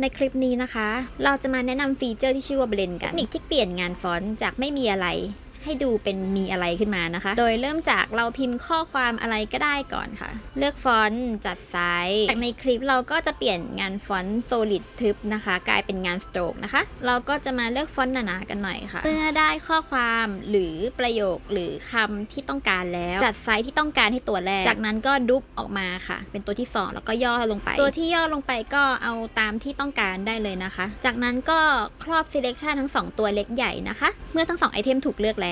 ในคลิปนี้นะคะ เราจะมาแนะนำฟีเจอร์ที่ชื่อว่าเบลนกันเทคนิคที่เปลี่ยนงานฟอนต์จากไม่มีอะไร ให้ดูเป็นมีอะไรขึ้นมานะคะ โดยเริ่มจากเราพิมพ์ข้อความอะไรก็ได้ก่อนค่ะ เลือกฟอนต์จัดไซส์จากในคลิปเราก็จะเปลี่ยนงานฟอนต์ solid ทึบนะคะ กลายเป็นงาน stroke นะคะ เราก็จะมาเลือกฟอนต์หนาๆกันหน่อยค่ะเมื่อได้ข้อความหรือประโยคหรือคำที่ต้องการแล้ว จัดไซส์ที่ต้องการให้ตัวแรก จากนั้นก็ดุบออกมาค่ะ เป็นตัวที่สองแล้วก็ย่อลงไป ตัวที่ย่อลงไปก็เอาตามที่ต้องการได้เลยนะคะ จากนั้นก็ครอบ selection ทั้งสองตัวเล็กใหญ่นะคะ เมื่อทั้งสองไอเทมถูกเลือกแล้ว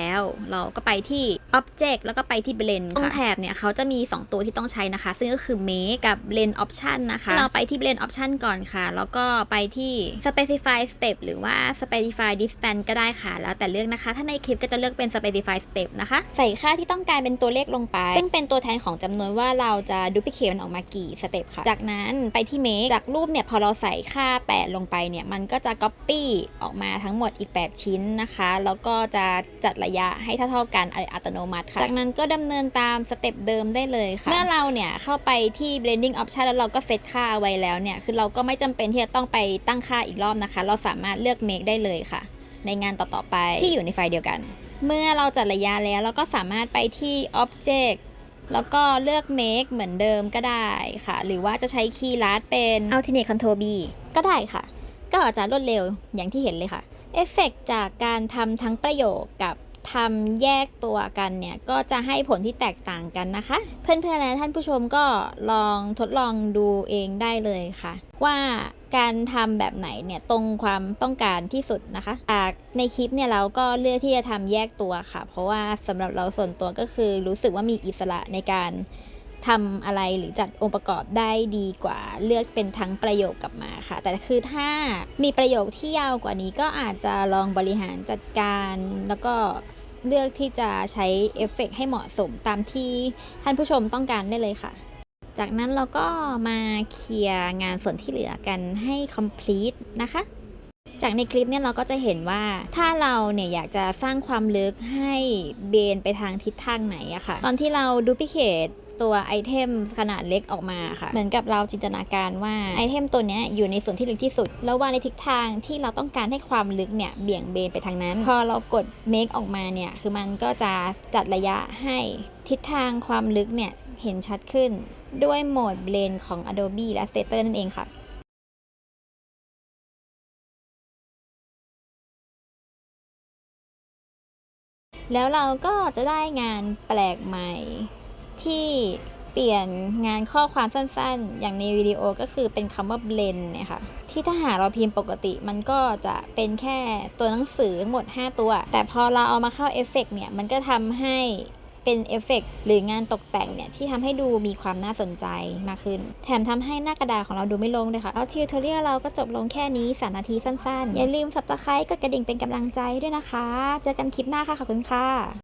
เราก็ไปที่ object แล้วก็ไปที่ blend ตรงแถบเนี่ยเขาจะมี 2 ตัวที่ต้องใช้นะคะ ซึ่งก็คือ make กับ blend option นะคะ เราไปที่ blend option ก่อนค่ะ แล้วก็ไปที่ specify step หรือว่า specify distance ก็ได้ค่ะ แล้วแต่เลือกนะคะ ถ้าในคลิปก็จะเลือกเป็น specify step นะคะ ใส่ค่าที่ต้องการเป็นตัวเลขลงไป ซึ่งเป็นตัวแทนของจำนวนว่าเราจะ duplicate มันออกมากี่สเต็ปค่ะ จากนั้นไปที่ make จากรูปเนี่ยพอเราใส่ค่า 8 ลงไปเนี่ยมันก็จะ copy ออกมาทั้งหมดอีก 8 ชิ้นนะคะ แล้วก็จะจัดระยะให้เท่าๆกันอัตโนมัติค่ะ จากนั้นก็ดำเนินตามสเต็ปเดิมได้เลยค่ะ เมื่อเราเนี่ยเข้าไปที่ blending option แล้วเราก็เซตค่าเอาไว้แล้วเนี่ย คือเราก็ไม่จำเป็นที่จะต้องไปตั้งค่าอีกรอบนะคะ เราสามารถเลือก make ได้เลยค่ะ ในงานต่อๆไปที่อยู่ในไฟล์เดียวกัน เมื่อเราจัดระยะแล้วเราก็สามารถไปที่ object แล้วก็เลือก make เหมือนเดิมก็ได้ค่ะ หรือว่าจะใช้คีย์ลัดเป็น alternate control B ก็ได้ค่ะ ก็อาจจะรวดเร็วอย่างที่เห็นเลยค่ะ เอฟเฟกจากการทำทั้งประโยคกับ ทำแยกตัวกันเนี่ย ก็จะให้ผลที่แตกต่างกันนะคะ เพื่อนๆและท่านผู้ชมก็ลองทดลองดูเองได้เลยค่ะ ว่าการทำแบบไหนเนี่ยตรงความต้องการที่สุดนะคะจากในคลิปเนี่ยเราก็เลือกที่จะทำแยกตัวค่ะ เพราะว่าสำหรับเราส่วนตัวก็คือรู้สึกว่ามีอิสระในการ ทำอะไรหรือจัดองค์ประกอบได้ดีกว่าเลือกเป็นทั้งประโยคกลับมาค่ะ แต่คือถ้ามีประโยคที่ยาวกว่านี้ก็อาจจะลองบริหารจัดการแล้วก็เลือกที่จะใช้เอฟเฟกต์ให้เหมาะสมตามที่ท่านผู้ชมต้องการได้เลยค่ะ จากนั้นเราก็มาเคลียร์งานส่วนที่เหลือกันให้ complete นะคะ จากในคลิปเนี่ยเราก็จะเห็นว่าถ้าเราเนี่ยอยากจะสร้างความลึกให้เบนไปทางทิศทางไหนอะค่ะ ตอนที่เราดูพิเคต ตัวไอเทมขนาดเล็กออกมาค่ะ เหมือนกับเราจินตนาการว่าไอเทมตัวนี้อยู่ในส่วนที่ลึกที่สุด แล้วว่าในทิศทางที่เราต้องการให้ความลึกเนี่ยเบี่ยงเบนไปทางนั้น พอเรากด make ออกมาเนี่ยคือมันก็จะจัดระยะให้ทิศทางความลึกเนี่ยเห็นชัดขึ้น ด้วยโหมด blend ของ Adobe Illustrator นั่นเองค่ะแล้วเราก็จะได้งานแปลกใหม่ ที่เปลี่ยนงานข้อความสั้นๆ อย่างในวิดีโอก็คือเป็นคำว่า blend เนี่ยค่ะที่ถ้าหาเราพิมพ์ปกติมันก็จะเป็นแค่ตัวหนังสือหมด 5 ตัว แต่พอเราเอามาเข้าเอฟเฟกเนี่ย มันก็ทำให้เป็นเอฟเฟกหรืองานตกแต่งเนี่ย ที่ทำให้ดูมีความน่าสนใจมากขึ้น แถมทำให้หน้ากระดาษของเราดูไม่ลงเลยค่ะเอาทิวทอเรียลเราก็จบลงแค่นี้ 3 นาทีสั้นๆ อย่าลืมสับตะไคร้กดกระดิ่งเป็นกำลังใจด้วยนะคะ เจอกันคลิปหน้าค่ะ ขอบคุณค่ะ